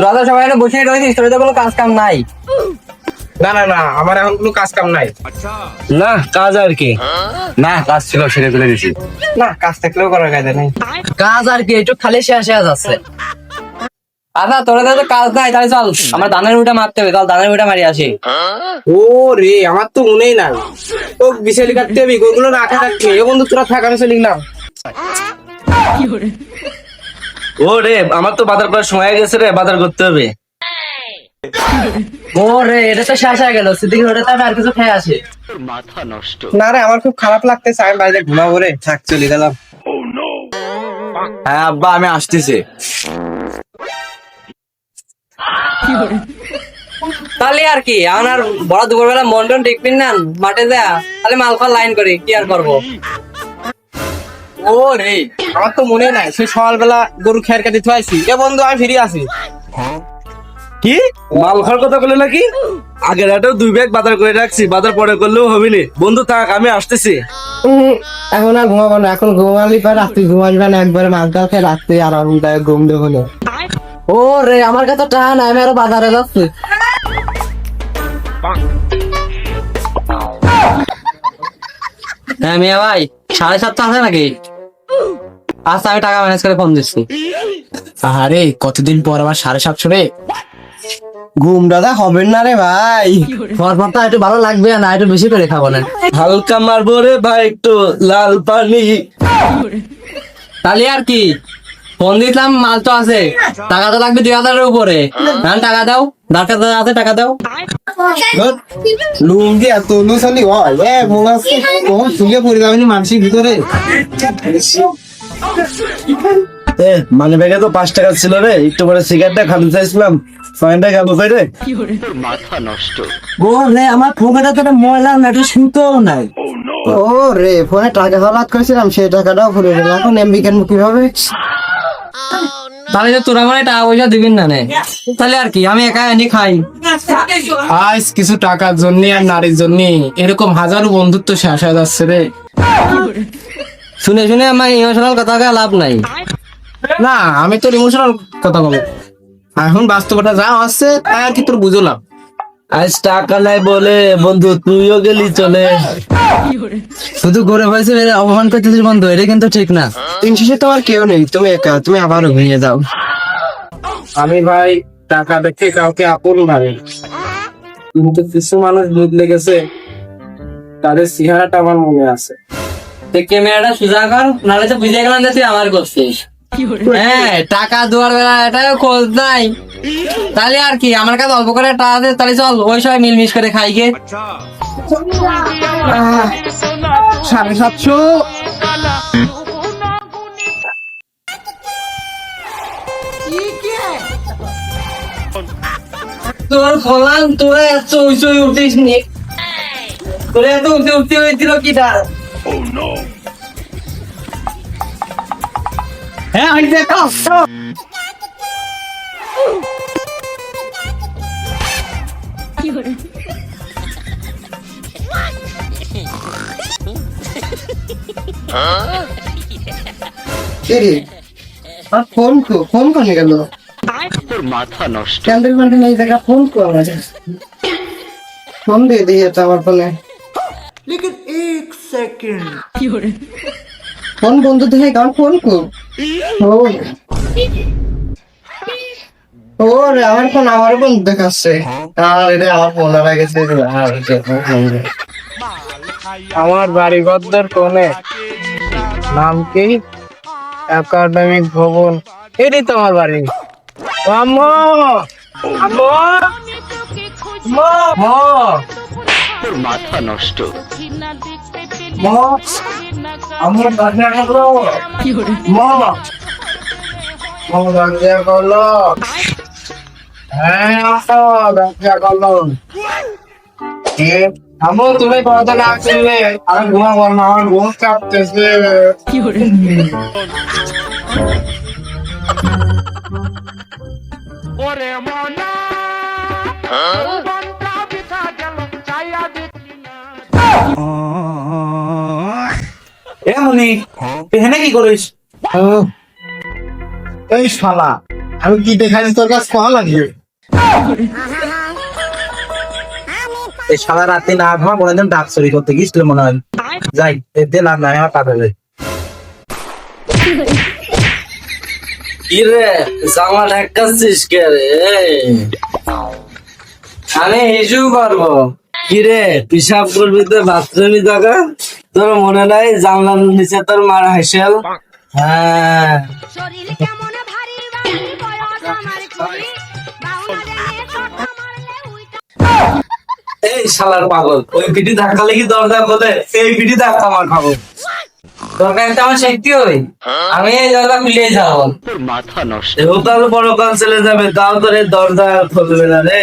তোরা তো সবাই এখানে বসে রয়েছিস তোর তো কোনো কাজ কাম নাই। না না না আমার এখন কোনো কাজ কাম নাই। না কাজ আর কি? না কাজ ছিল ফেলে দিছি। না কাজ থাকলেও করার কাজে নেই। কাজ আর কি একটু খালি শেষ যাচ্ছে। আচ্ছা তোরা তো কাজ নাই তাহলে চল আমার ধানের উঠা মারতে হবে চল ধানের উঠা মারি আসি। ও রে আমার তো মনেই নাই। ও বিশালি কাটতে হবে ওগুলো রাখা রাখতে এ বন্ধু তোরা থাক আমি চলে গেলাম। ও রে আমার তো বাজার করার সময় গেছে রে বাজার করতে হবে। ও রে এটা তো শেষ হয়ে গেল সিদ্দিক ওটা তো আর কিছু খেয়ে আসি। না রে আমার খুব খারাপ লাগতেছে আমি বাড়িতে ঘুমাবো রে। থাক চলে গেলাম। হ্যাঁ আব্বা আমি আসতেছি। তাহলে আর কি আর বড় দুপুরবেলা মন্ডন টিকপিন নেন মাঠে যা তাহলে মাল খাওয়ার লাইন করি কি আর করব? ও রে আমার তো মনে নাই সেই সকালবেলা গরু খেয়ার কাটি থুয়াইছি এ বন্ধু আমি ফিরে আসি কি? মাল খাওয়ার কথা বলে নাকি? আগের হাটেও দুই ব্যাগ বাজার করে রাখছি বাজার পরে করলেও হবে নি। বন্ধু থাক আমি আসতেছি। এখন আর ঘুমাবো না এখন ঘুমালি পর রাত্রি ঘুমাবি না একবারে মাছ ডাল খেয়ে রাত্রি ঘুম দেবো না। ও রে আমার কাছে টাকা নাই আমি আরও বাজারে যাচ্ছি। হ্যাঁ মিয়া ভাই সাড়ে সাতটা আছে নাকি? আচ্ছা আমি টাকা ম্যানেজ করে ফোন দিচ্ছি। আরে কতদিন পর আবার সাড়ে সাতশো রে? ঘুম দাদা হবে না রে ভাই। একটু ভালো লাগবে না একটু বেশি করে খাব না। হালকা মারবো রে ভাই একটু লাল পানি। তাহলে আর কি ফোন দিলাম মাল তো আছে। টাকা তো লাগবে দুই হাজারের উপরে। না টাকা দাও। দরকার তো আছে টাকা দাও। লুঙ্গি এত লুসালি হয় এ মনে হচ্ছে কখন শুয়ে পড়ে যাবেনি মানুষের ভিতরে? মানে ব্যাগে তো পাঁচ টাকা ছিল রে। একটু পরে সিগারেটটা খালি চাইছিলাম। ফাইনটা গেল তাই রে? ও রে আমার ফোনটা তো ময়লা না একটু শুনতেও নাই। ও রে ফোনে টাকা হালাত করেছিলাম সেই টাকাটাও গেল এখন এমবি কেন কীভাবে তাহলে তো তোরা মানে টাকা পয়সা দিবেন না নে। তাহলে আর কি আমি একা এনে খাই। আজ কিছু টাকার জন্য আর নারীর জন্য এরকম হাজারো বন্ধুত্ব শেষ হয়ে যাচ্ছে রে। শুনে শুনে আমার ইমোশনাল কথা কয়ে লাভ নাই। না আমি তোর ইমোশনাল কথা বলব এখন বাস্তবতা যা আছে তাই আর কি তোর বুঝলাম আজ টাকা নাই বলে বন্ধু তুইও গেলি চলে। শুধু ঘুরে হয়েছে অপমান করতেছিস বন্ধু এটা কিন্তু ঠিক না। দিন শেষে তোমার কেউ নেই তুমি একা তুমি আবারও ঘুমিয়ে যাও। আমি ভাই টাকা দেখে কাউকে আপন ভাবে। কিন্তু কিছু মানুষ বদলে গেছে তাদের চেহারাটা আমার মনে আছে। ক্যামেরাটা সোজা কর নাহলে তো বুঝে গেলাম যে তুই আমার করছিস। হ্যাঁ টাকা দেওয়ার বেলা এটা খোঁজ নাই। তাহলে আর কি আমার কাছে অল্প করে টাকা আছে তাহলে চল ওই সবাই মিলমিশ করে খাই গে। সাড়ে সাতশো। তোর ফলান তোরা এত উঁচু উঠিস নি তোরা এত উঁচু উঠতে হয়েছিল কিটা? হ্যাঁ ওই দেখো ফোন কো ফোন কোনে গেল মাথা নষ্ট। ক্যান্ডেল ম্যান্ডেল এই জায়গা ফোন কো আমাদের। ফোন দিয়ে দিয়ে এটা আমার ফোনে ফোন বন্ধু দেখে কারণ ফোন কো? ফোন ও রে আমার ফোন আমার বন্ধু দেখাচ্ছে আর এটা আমার ফোন হারা গেছে আর। আমার বাড়ি গদ্দার কোনে নাম কি? একাডেমিক ভবন। এটাই তো আমার বাড়ি। আম্মু! আম্মু! আম্মু মা আমার দরজা করল মা আমার দরজা করল হ্যাঁ আসো দরজা করল কে আম্মু তুমি কথা না শুনলে আমি ঘুমাবো না আমার ঘুম কাঁপতেছে এ মনি এখানে কি করিস? ও, এই শালা আমি কি দেখাচ্ছি তোর কাছে কল লাগবে এই সারা রাতে না ঘুমা কোনোদিন ডাক চুরি করতে গিয়েছিল মনে হয়। যাই লাভ নাই আমার পাঠাবে কি রে জামা ঢাকাচ্ছিস কে রে? আমি হিসু করব কি রে পিসাব করবি তো বাথরুমে জায়গা তোর মনে নাই জানলার নিচে তোর মার হাসেল হ্যাঁ। শরীর কেমন ভারী ভারী বয়স আমার কুড়ি বাউন্ডারি ছক্কা মারলে উইটা এই শালার পাগল ওই পিটি ধাক্কা লেগে দরজা খোলে এই পিটি ধাক্কা আমার খাব। তোর একটা আমার শক্তি হই। আমি এই দরজা খুলে যাব। এও তাহলে বড় কাল চলে যাবে তাও তোর দরজা খুলবে না রে।